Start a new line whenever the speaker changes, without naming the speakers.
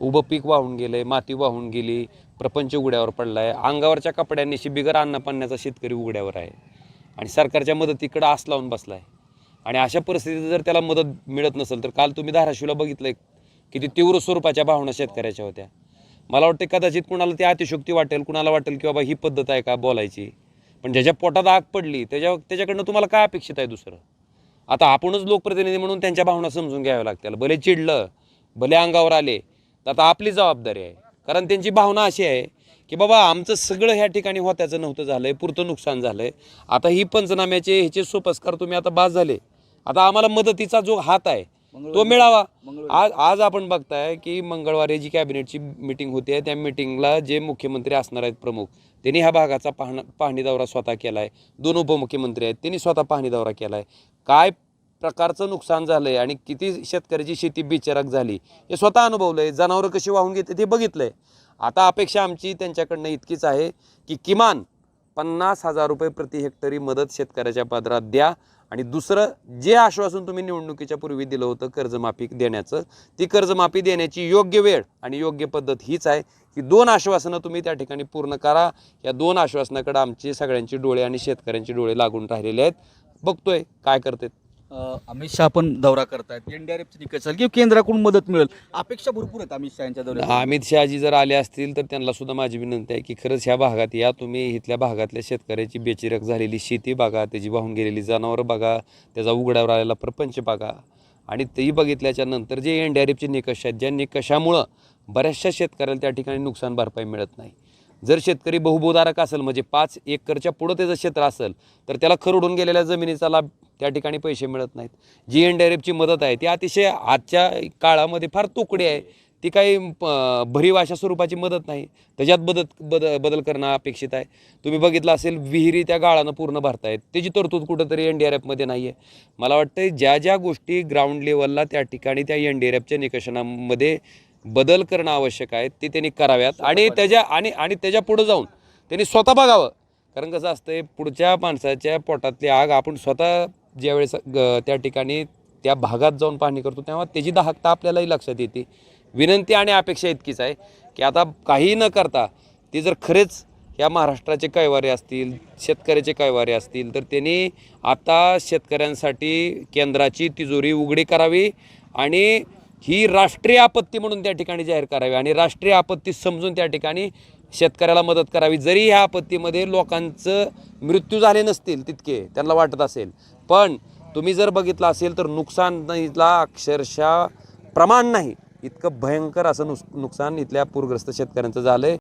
उभं पीक वाहून गेलं आहे माती वाहून गेली प्रपंच उघड्यावर पडला आहे अंगावरच्या कपड्यांनीशी बिगर अन्न पाण्याचा शेतकरी उघड्यावर आहे. आणि सरकारच्या मदतीकडं आस लावून बसला आहे आणि अशा परिस्थितीत जर त्याला मदत मिळत नसेल तर काल तुम्ही धाराशिवला बघितलं किती तीव्र स्वरूपाच्या भावना शेतकऱ्याच्या होत्या. मला वाटते कदाचित कुणाला ती अतिशोक्ती वाटेल कुणाला वाटेल की बाबा ही पद्धत आहे का बोलायची. पण ज्याच्या पोटात आग पडली त्याच्या त्याच्याकडनं तुम्हाला काय अपेक्षित आहे दुसरं? आता आपणच लोकप्रतिनिधी म्हणून त्यांच्या भावना समजून घ्याव्या लागतील. भले चिडलं भले अंगावर आले तर आता आपली जबाबदारी आहे. कारण त्यांची भावना अशी आहे की बाबा आमचं सगळं ह्या ठिकाणी होत्याचं नव्हतं झालंय पुरतं नुकसान झालंय. आता ही पंचनाम्याचे ह्याचे सोपस्कार तुम्ही आता बाद झाले. आता आम्हाला मदतीचा जो हात आहे तो मिळावा. आज आज आपण बघताय की मंगळवारी जी कॅबिनेटची मिटिंग होती आहे त्या मिटिंगला जे मुख्यमंत्री असणार आहेत प्रमुख त्यांनी ह्या भागाचा पाहणा पाहणी दौरा स्वतः केला आहे दोन उपमुख्यमंत्री आहेत त्यांनी स्वतः पाहणी दौरा केला आहे काय प्रकारचं नुकसान झालं आहे आणि किती शेतकऱ्याची शेती बिचारक झाली हे स्वतः अनुभवलं आहे जनावरं कशी वाहून घेते ते बघितलं आहे आता अपेक्षा आमची त्यांच्याकडनं इतकीच आहे की किमान पन्नास हजार रुपये प्रति हेक्टरी मदत शेतकऱ्याच्या पदरात द्या आणि दुसरं जे आश्वासन तुम्ही निवडणुकीच्या पूर्वी दिलं होतं कर्जमाफी देण्याचं ती कर्जमाफी देण्याची योग्य वेळ आणि योग्य पद्धत हीच आहे की दोन आश्वासनं तुम्ही त्या ठिकाणी पूर्ण करा. या दोन आश्वासनाकडे आमचे सगळ्यांचे डोळे आणि शेतकऱ्यांचे डोळे लागून राहिलेले आहेत. बघतोय काय करतात.
अमित शहा पण दौरा करतायत. एनडीआरएफची निकष असेल किंवा केंद्राकडून मदत मिळेल. अपेक्षा भरपूर आहेत अमित शहा यांच्या दौऱ्यात.
अमित शहाजी जर आले असतील तर त्यांना सुद्धा माझी विनंती आहे की खरंच ह्या भागात या. तुम्ही इथल्या भागातल्या शेतकऱ्याची बेचिरक झालेली शेती बघा त्याची वाहून गेलेली जनावरं बघा त्याचा उघड्यावर आलेला प्रपंच बघा. आणि तेही बघितल्याच्या नंतर जे एन डी आर एफचे निकष आहेत ज्या निकषामुळं बऱ्याचशा शेतकऱ्याला त्या ठिकाणी नुकसान भरपाई मिळत नाही. जर शेतकरी बहुभूधारक असेल म्हणजे पाच एकरच्या पुढं त्याचं क्षेत्र असेल तर त्याला खरडून गेलेल्या जमिनीचा लाभ त्या ठिकाणी पैसे मिळत नाहीत. जी एन डी आर एफची मदत आहे. ती अतिशय आजच्या काळामध्ये फार तुकडी आहे. ती काही प- भरीव अशा स्वरूपाची मदत नाही. त्याच्यात बदत बद बदल करणं अपेक्षित आहे. तुम्ही बघितलं असेल विहिरी त्या गाळानं पूर्ण भरतायत. त्याची तरतूद कुठंतरी एन डी आर एफमध्ये नाही आहे मला वाटतं ज्या ज्या गोष्टी ग्राउंड लेवलला त्या ठिकाणी त्या एन डी आर एफच्या निकषणामध्ये बदल करणं आवश्यक आहे ते त्यांनी कराव्यात. आणि त्याच्या आणि आणि त्याच्या पुढं जाऊन त्यांनी स्वतः बघावं. कारण कसं असतंय पुढच्या माणसाच्या पोटातली आग आपण स्वतः ज्यावेळेस ग- त्या ठिकाणी त्या भागात जाऊन पाहणी करतो तेव्हा त्याची दाहकता आपल्यालाही लक्षात येते. विनंती आणि अपेक्षा इतकीच आहे की आता काही न करता ते जर खरेच या महाराष्ट्राचे कैवारे असतील शेतकऱ्याचे कैवारे असतील तर त्यांनी आता शेतकऱ्यांसाठी केंद्राची तिजोरी उघडी करावी आणि ही राष्ट्रीय आपत्ती म्हणून त्या ठिकाणी जाहीर करावी आणि राष्ट्रीय आपत्ती समजून त्या ठिकाणी शेतकऱ्याला मदत करावी. जरी ह्या आपत्तीमध्ये लोकांचं मृत्यू झाले नसतील तितके त्यांना वाटत असेल. पण तुम्ही जर बघितलं असेल तर नुकसानीला अक्षरशः प्रमाण नाही. इतकं भयंकर असं नुस नुकसान इथल्या पूरग्रस्त शेतकऱ्यांचं झालं आहे